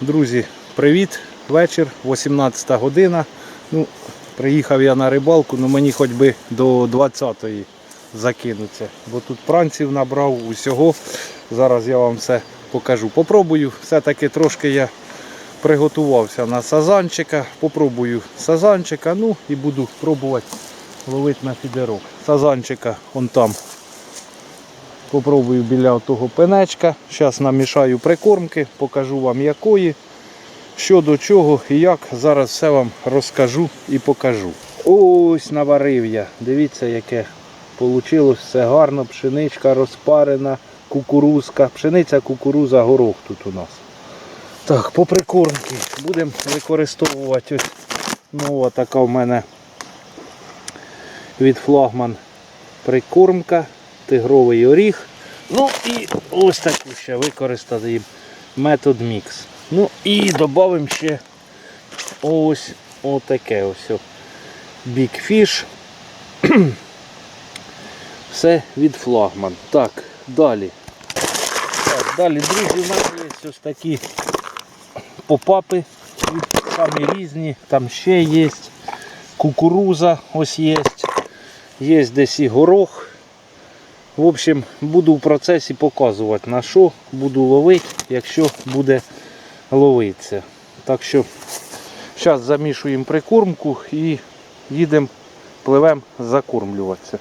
Друзі, привіт! Вечір, 18 година. Ну, приїхав я на рибалку, ну мені хоч би до 20-ї закинуться, бо тут пранців набрав усього. Зараз я вам все покажу. Попробую, все-таки трошки я приготувався на сазанчика. Попробую сазанчика, ну і буду пробувати ловити на фідерок. Сазанчика он там. Попробую біля того пенечка. Зараз намішаю прикормки, покажу вам якої, що до чого і як. Зараз все вам розкажу і покажу. Ось наварив я. Дивіться, яке вийшло. Все гарно, пшеничка розпарена, кукурузка. Пшениця, кукуруза, горох тут у нас. Так, по прикормки будемо використовувати ось нова така в мене від флагман прикормка, тигровий оріг. Ну і ось таку ще використати метод мікс. Ну і додамо ще ось отаке ось. Fish. Все від флагман. Так, далі. Так, далі, друзі, у нас є ось такі попапи. Самі різні, там ще є. Кукуруза ось є. Є десь і горох. В общем, буду в процесі показувати на що буду ловити, якщо буде ловитися. Так що зараз замішуємо прикормку і їдемо, пливемо закормлюватися.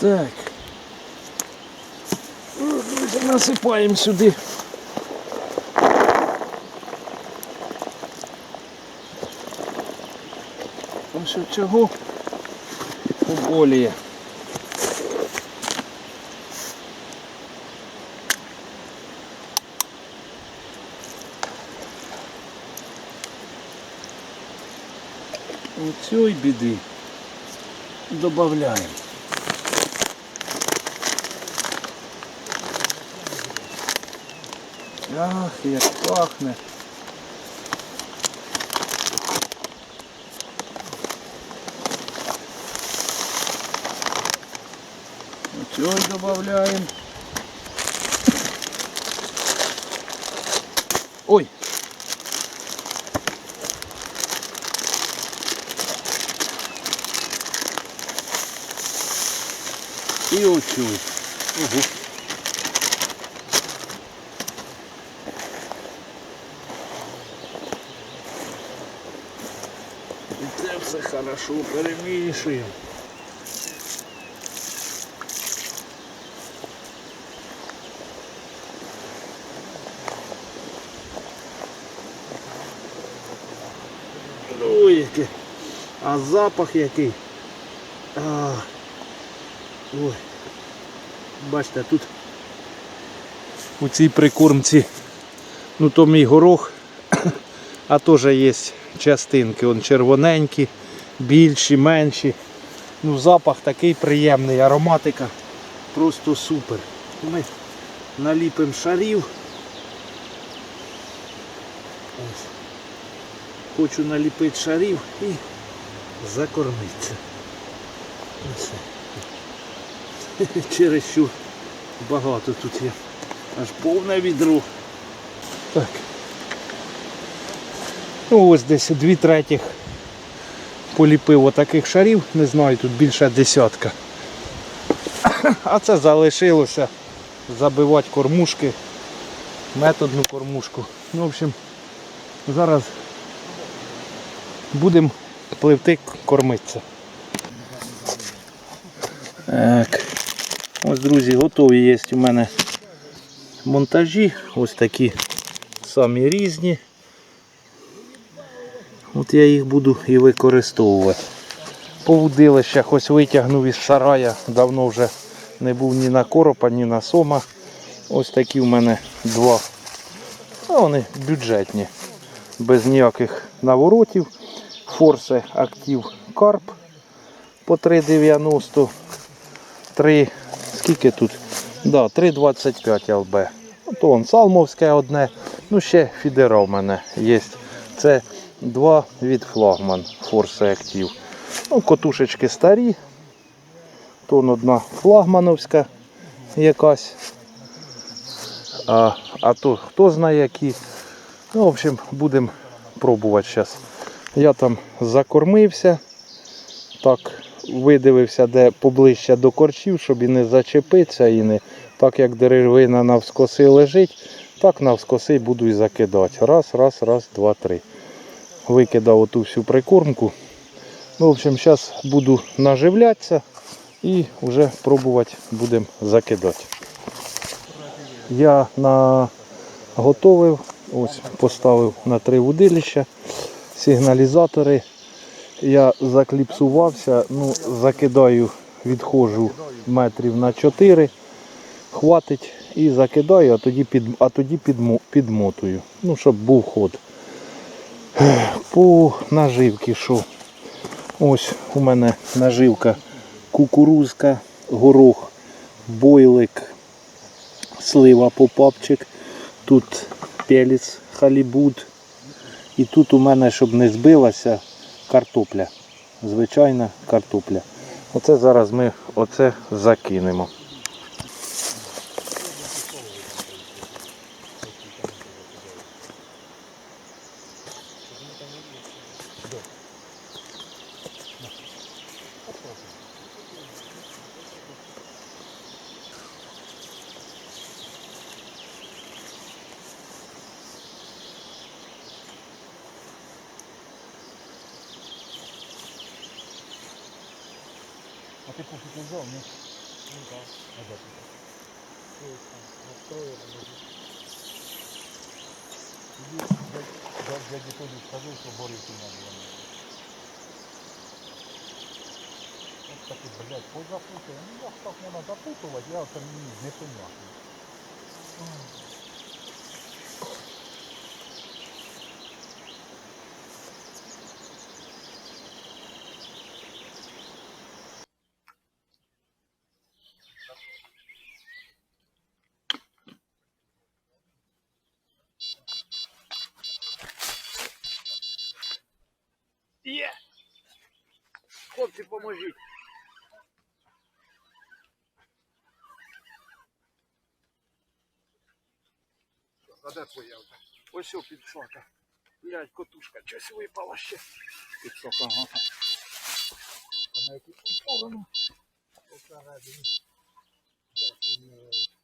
Так. Насипаємо сюди. Ось от чого поболіє. Оцій біди додаємо. Ах, як пахне. Оцій додаємо. Ой, Оцю. Ого. І хорошо перемішуємо. Яке. А запах який. А. Ой. Бачите, тут у цій прикормці, ну то мій горох, а теж є частинки, он червоненькі, більші, менші. Ну запах такий приємний, ароматика просто супер. Ми наліпимо шарів. Ось. Хочу наліпити шарів і закормитися. Ось. Чересчур багато тут є. Аж повне відро. Так. Ну ось десь дві третіх поліпив отаких шарів, не знаю, тут більше десятка. А це залишилося забивати кормушки, методну кормушку. Ну, в общем, зараз будемо пливти кормитися. Так. Ось, друзі, готові є у мене монтажі. Ось такі самі різні. От я їх буду і використовувати. По вудилищах ось витягнув із сарая. Давно вже не був ні на коропа, ні на сома. Ось такі в мене два. Ну, вони бюджетні. Без ніяких наворотів. Форсе Актив Карп по 3,90. 3, скільки тут? Да, 3,25 ЛБ. То вон салмовське одне. Ну ще фідера в мене є. Це два від флагман Force Active. Ну, котушечки старі. Тон одна флагмановська якась. А, а то хто знає які Ну, в общем, будемо пробувати зараз. Я там закормився, так видивився, де поближче до корчів, щоб і не зачепитися, і не так як деревина навскоси лежить, так навскоси буду і закидати. Раз, раз, раз, два, три. Викидав оту всю прикормку. Ну, в общем, зараз буду наживлятися і вже пробувати будемо закидати. Я наготовив, ось поставив на три вудилища, сигналізатори. Я закліпсувався, ну, закидаю, відходжу метрів на 4, хватить і закидаю, а тоді, під, а тоді підмо, підмотую, ну, щоб був ход. По наживки що? Ось у мене наживка кукурузка, горох, бойлик, слива попапчик, тут пеліс халібуд. І тут у мене, щоб не збилася, картопля. Звичайна картопля. Оце зараз ми оце закинемо. А ти пофіг не взяв, ні? Ну так. А де ти? Настроїв. Что скажи, що борити надо. От таки, блядь, позапутав. Ну як так можна я це не непонятно. Хлопці, поможіть. А де твоя вже? Ось о підсака. Блядь, котушка, щось випала ще. Підсока, ага. А на яку сторону? Посередині. Так, і не вийшло.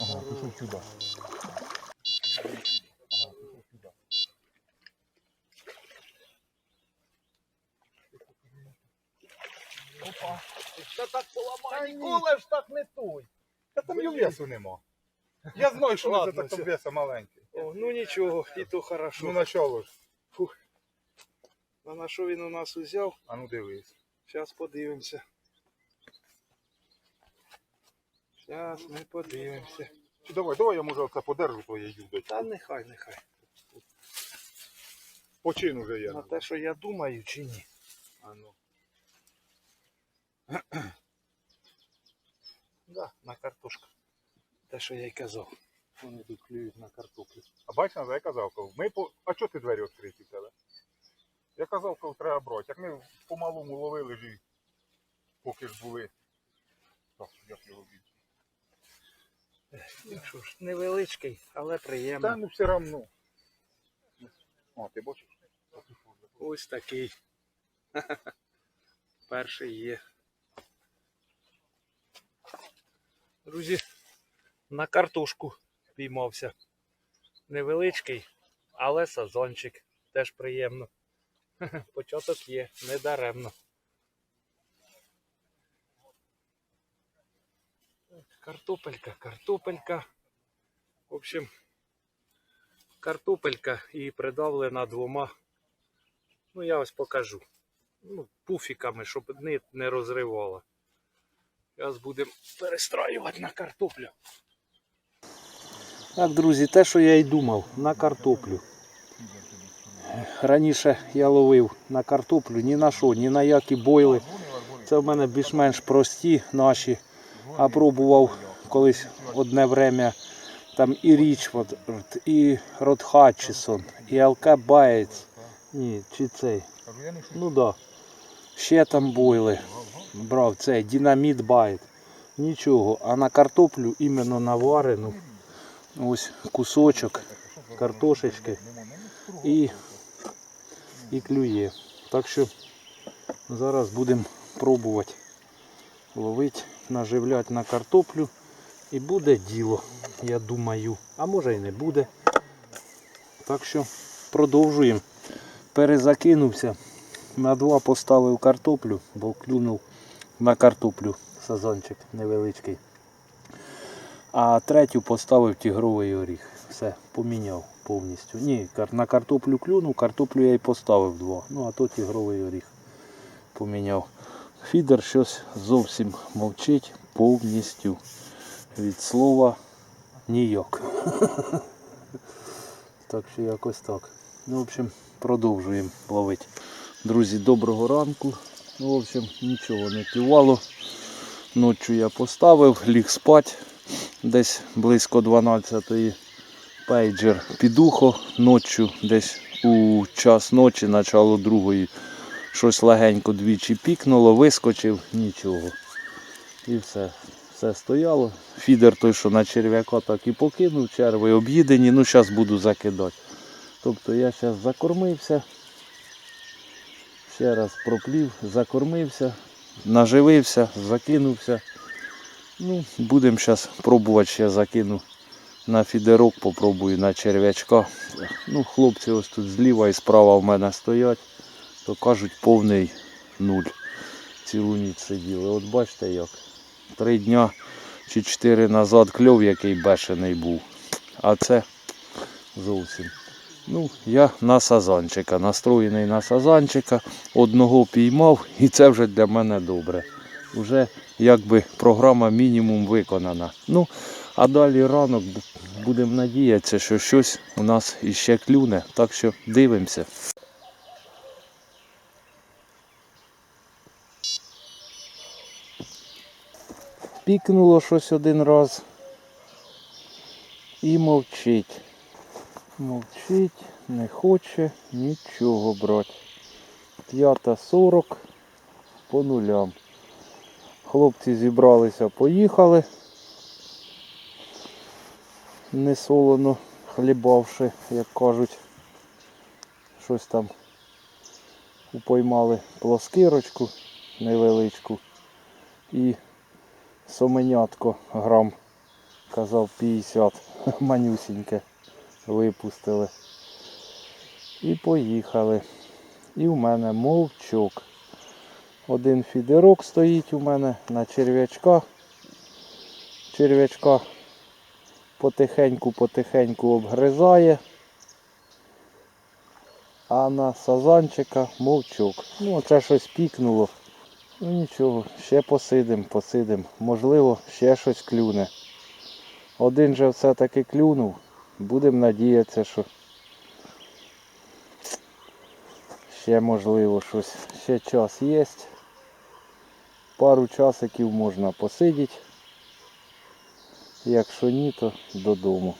Ага, пішов сюди. Та так поламай, ніколи ж так не той. Та там і весу нема. Я знаю, що Ладно, це все. там веса маленький. О, ну нічого, і то хорошо. Ну начало ж. А на що він у нас узяв? А ну дивись. Зараз подивимося. Зараз ми подивимося. Чи давай, давай я може оце подержу твоє юдо. Та нехай, нехай. Почин уже я. На те, що я думаю, чи ні. А ну. Да, на картошку. Те, що я й казав. Вони тут клюють на картоплю. А бачиш, я казав, кажу, ми по... А чого ти двері відкриті в тебе? Я казав, що треба брати. Як ми по-малому ловили ж поки ж були. Так, як його більше. Ну що ж, невеличкий, але Та приємно. ну все равно. О, ти бачиш? Ось такий. Перший є. Друзі, на картошку піймався. Невеличкий, але сазончик. Теж приємно. Початок є, не даремно. Картопелька, картопелька. В общем, картопелька і придавлена двома. Ну, я ось покажу. Ну, пуфіками, щоб нит не розривала. Зараз будемо перестраювати на картоплю. Так, друзі, те, що я й думав, на картоплю. Раніше я ловив на картоплю ні на що, ні на які бойли. Це в мене більш-менш прості наші. А пробував колись одне время там і Річфорд, і Рот Хатчісон, і ЛК Баєць. Ні, чи цей. Ну да. Ще там бойли. Брав цей Динаміт Байт. нічого. А на картоплю іменно наварену. Ось кусочок картошечки і, і клює. Так що зараз будемо пробувати ловити, наживляти на картоплю. І буде діло, я думаю. А може і не буде. Так що продовжуємо. Перезакинувся. На два поставив картоплю, бо клюнув на картоплю сазончик невеличкий. А третю поставив тігровий оріх. Все, поміняв повністю. Ні, на картоплю клюнув, картоплю я й поставив два. Ну а то тігровий оріх поміняв. Фідер щось зовсім мовчить повністю. Від слова ніяк. Так що якось так. Ну, в общем, продовжуємо ловити. Друзі, доброго ранку. Ну, в общем, нічого не клювало. Ночі я поставив, ліг спать. Десь близько 12-ї пейджер під ухо. Ночі десь у час ночі, начало другої, щось легенько двічі пікнуло, вискочив, нічого. І все. Все стояло. Фідер той, що на черв'яка так і покинув, черви об'їдені, ну зараз буду закидати. Тобто я зараз закормився. Ще раз проплів, закормився, наживився, закинувся. Ну, будемо зараз пробувати ще закину на фідерок, попробую на черв'ячка. Ну, хлопці ось тут зліва і справа в мене стоять, то кажуть повний нуль. Цілу ніч сиділи. От бачите як. Три дня чи чотири назад кльов який бешений був. А це зовсім. Ну, я на сазанчика, настроєний на сазанчика, одного піймав і це вже для мене добре. Уже якби програма мінімум виконана. Ну, а далі ранок будемо надіятися, що щось у нас іще клюне. Так що дивимося. Пікнуло щось один раз і мовчить. Мовчить, не хоче нічого брати. П'ята сорок по нулям. Хлопці зібралися, поїхали. Не солоно хлібавши, як кажуть. Щось там упоймали плоскирочку невеличку і соменятко грам, казав 50, манюсіньке випустили. І поїхали. І в мене мовчок. Один фідерок стоїть у мене на черв'ячка. Черв'ячка потихеньку-потихеньку обгризає. А на сазанчика мовчок. Ну, оце щось пікнуло. Ну нічого, ще посидим, посидим. Можливо, ще щось клюне. Один же все-таки клюнув. Будемо надіятися, що ще можливо щось. Ще час є. Пару часиків можна посидіти. Якщо ні, то додому.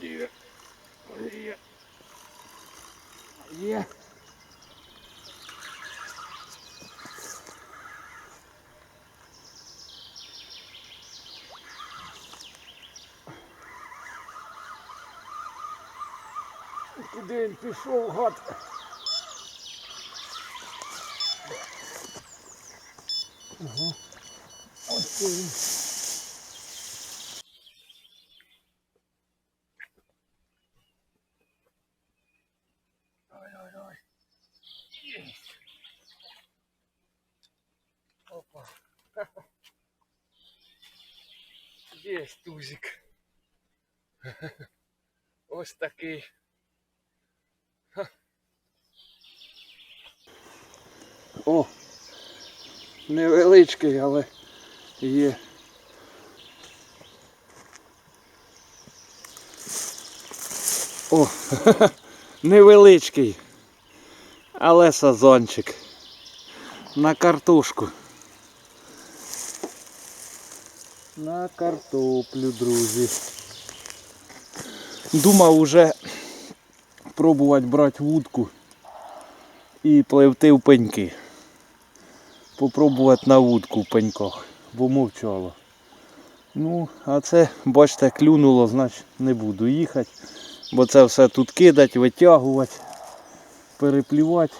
Є. Є. Є. Куди він пішов, гад? Ага. Ось він. Ой-ой-ой. Ось такий. О! Невеличкий, але є. О, невеличкий, але сазончик. На картошку. На картоплю, друзі. Думав уже пробувати брати вудку і пливти в пеньки. Попробувати на вудку в пеньках, бо мовчало. Ну, а це, бачите, клюнуло, значить не буду їхати, бо це все тут кидати, витягувати, переплівати.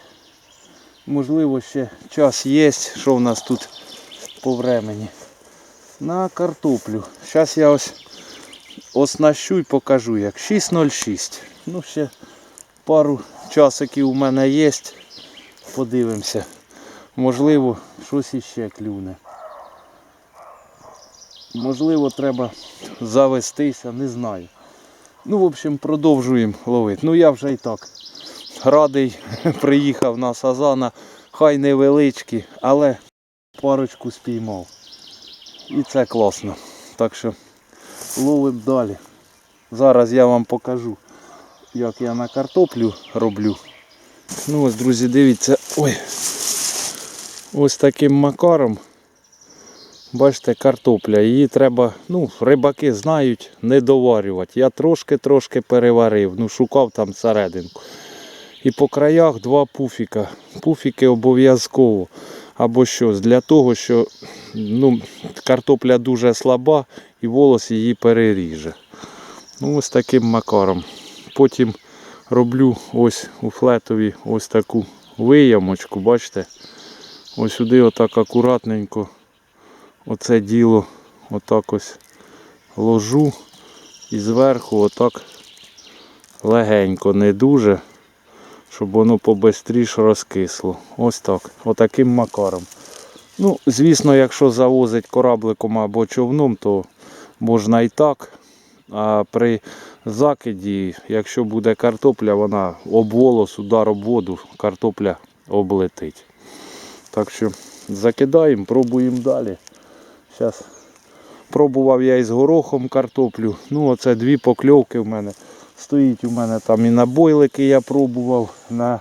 Можливо, ще час є, що в нас тут по времені. На картоплю. Зараз я ось оснащу і покажу як. 6.06. Ну, ще пару часиків у мене є. Подивимося. Можливо, щось іще клюне. Можливо, треба завестися, не знаю. Ну, в общем, продовжуємо ловити. Ну я вже і так радий, приїхав на Сазана, хай невеличкі, але парочку спіймав. І це класно. Так що ловимо далі. Зараз я вам покажу, як я на картоплю роблю. Ну ось, друзі, дивіться, ой. Ось таким макаром. Бачите, картопля. Її треба, ну, рибаки знають, не доварювати. Я трошки-трошки переварив, ну, шукав там серединку. І по краях два пуфіка. Пуфіки обов'язково. Або щось. Для того, що ну, картопля дуже слаба і волос її переріже. Ну, ось таким макаром. Потім роблю ось у флетові ось таку виямочку, бачите? Ось сюди отак акуратненько оце діло отак ось ложу і зверху отак легенько, не дуже, щоб воно побистріше розкисло. Ось так, отаким макаром. Ну, звісно, якщо завозить корабликом або човном, то можна і так. А при закиді, якщо буде картопля, вона об волос, удар об воду, картопля облетить. Так що закидаємо, пробуємо далі. Зараз пробував я із горохом картоплю. Ну, оце дві покльовки в мене. Стоїть у мене там і на бойлики я пробував, на,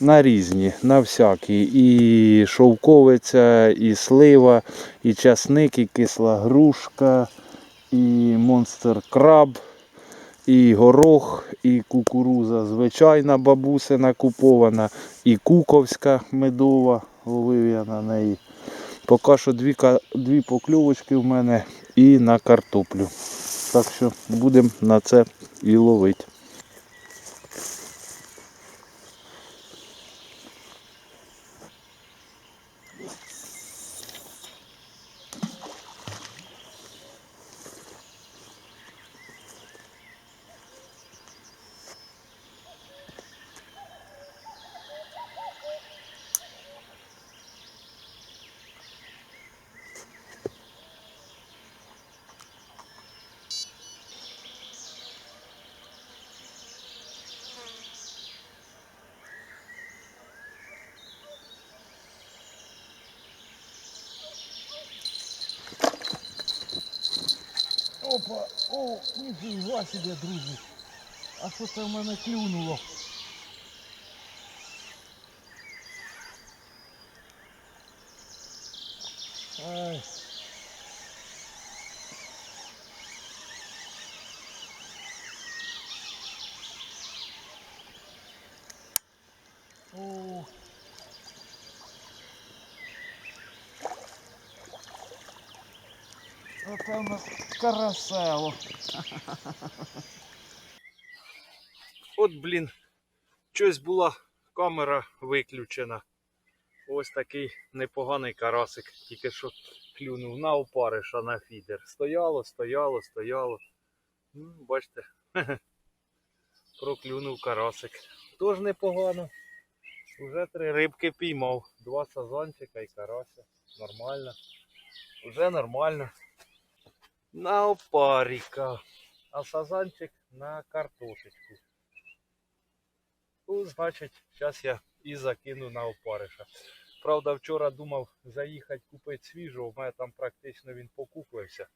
на різні, на всякі. І шовковиця, і слива, і часник, і кисла грушка, і монстр краб, і горох, і кукуруза звичайна бабусина купована, і куковська медова, ловив я на неї. Поки що дві, дві покльовочки в мене і на картоплю. Так що будемо на це і ловити. Опа, о, ніфіга себе, друзі. А що це в мене клюнуло? Ай. О. Оце у нас карасело. От, блін, щось була камера виключена. Ось такий непоганий карасик, тільки що клюнув на опариша на фідер. Стояло, стояло, стояло. Ну, бачите, проклюнув карасик. Тож непогано. Уже три рибки піймав. Два сазанчика і карася. Нормально. Уже нормально. На опаріка. А сазанчик на картошечку. Ну, значить, зараз я і закину на опариша. Правда, вчора думав заїхати купити свіжого, у мене там практично він покупився.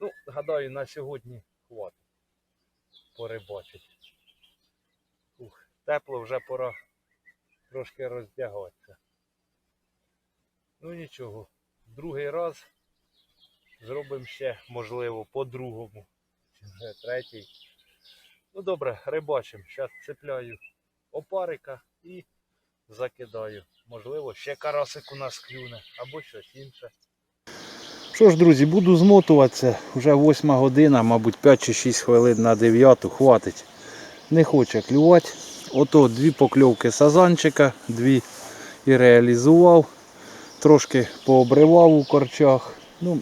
Ну, гадаю, на сьогодні хватить порибачить. Ух, тепло вже пора трошки роздягатися. Ну нічого, другий раз Зробимо ще, можливо, по другому. Чи вже третій. Ну добре, рибачимо. Зараз цепляю опарика і закидаю. Можливо, ще карасик у нас клюне або щось інше. Що ж, друзі, буду змотуватися. Вже 8 година, мабуть, 5 чи 6 хвилин на 9 хватить. Не хоче клювати. Ото дві покльовки сазанчика, дві і реалізував. Трошки пообривав у корчах. Ну,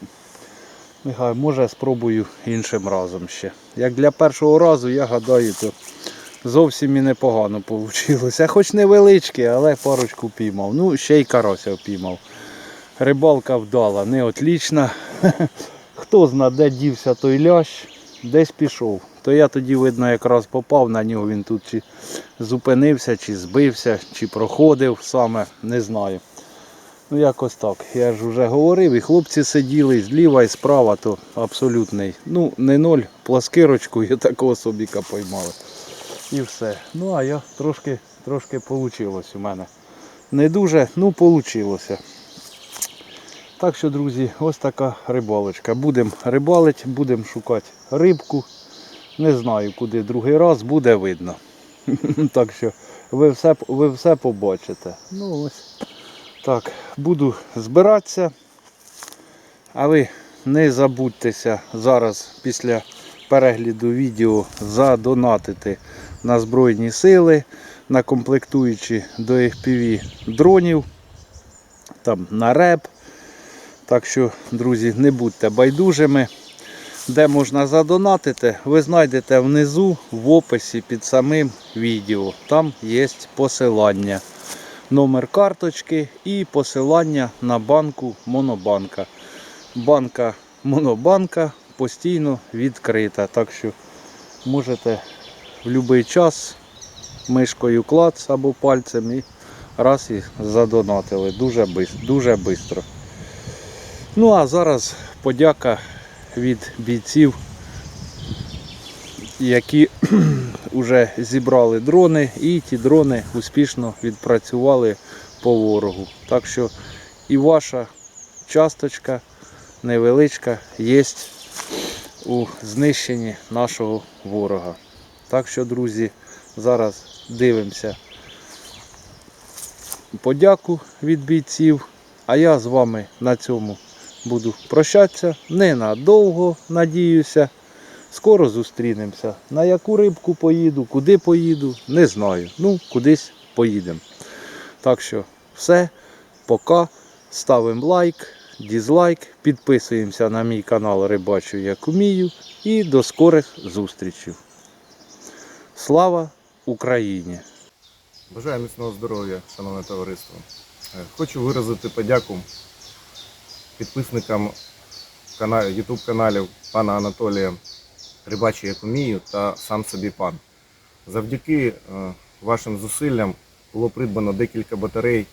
нехай, може спробую іншим разом ще. Як для першого разу, я гадаю, то зовсім і непогано вийшло. Хоч невеличке, але парочку піймав. Ну, ще й карася впіймав. Рибалка вдала, не отлічна. Хто зна, де дівся той лящ, десь пішов. То я тоді, видно, якраз попав на нього, він тут чи зупинився, чи збився, чи проходив саме, не знаю. Ну якось так. Я ж вже говорив, і хлопці сиділи зліва і справа, то абсолютний. Ну, не ноль, пласкирочку і такого собіка поймали. І все. Ну а я трошки, трошки вийшло у мене. Не дуже, ну вийшло. Так що, друзі, ось така рибалочка. Будемо рибалити, будемо шукати рибку. Не знаю, куди другий раз буде видно. Так що ви все, ви все побачите. Ну ось. Так, буду збиратися. А ви не забудьтеся зараз після перегляду відео задонатити на Збройні сили, на комплектуючі до FPV дронів, там на реп. Так що, друзі, не будьте байдужими. Де можна задонатити, ви знайдете внизу в описі під самим відео. Там є посилання. Номер карточки і посилання на банку Монобанка. Банка Монобанка постійно відкрита. Так що можете в будь-який час мишкою клац або пальцем і раз і задонатили. Дуже швидко. Ну а зараз подяка від бійців, які вже зібрали дрони і ті дрони успішно відпрацювали по ворогу. Так що і ваша часточка невеличка є у знищенні нашого ворога. Так що, друзі, зараз дивимося подяку від бійців. А я з вами на цьому буду прощатися. Ненадовго, надіюся. Скоро зустрінемося. На яку рибку поїду, куди поїду, не знаю. Ну, кудись поїдемо. Так що все, пока. Ставимо лайк, дізлайк, підписуємося на мій канал Рибачу як умію. І до скорих зустрічей. Слава Україні! Бажаю міцного здоров'я, шановне товариство. Е, Хочу виразити подяку підписникам YouTube каналів пана Анатолія Рибачі як умію та сам собі пан. Завдяки е, вашим зусиллям було придбано декілька батарей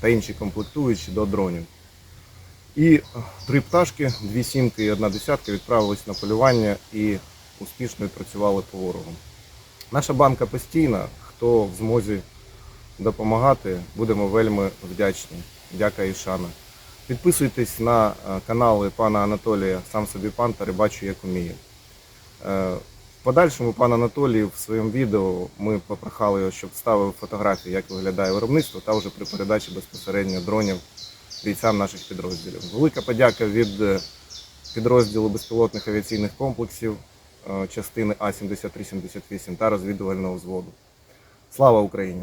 та інші комплектуючі до дронів. І е, три пташки, дві сімки і одна десятка відправились на полювання і успішно відпрацювали по ворогу. Наша банка постійна, хто в змозі допомагати, будемо вельми вдячні. Дяка і шана. Підписуйтесь на е, канали пана Анатолія, сам собі пан та рибачу як уміє. Е, В подальшому пан Анатолій в своєму відео ми попрохали його, щоб ставив фотографії, як виглядає виробництво, та вже при передачі безпосередньо дронів бійцям наших підрозділів. Велика подяка від е, підрозділу безпілотних авіаційних комплексів е, частини А-7378 та розвідувального взводу. Слава Україні!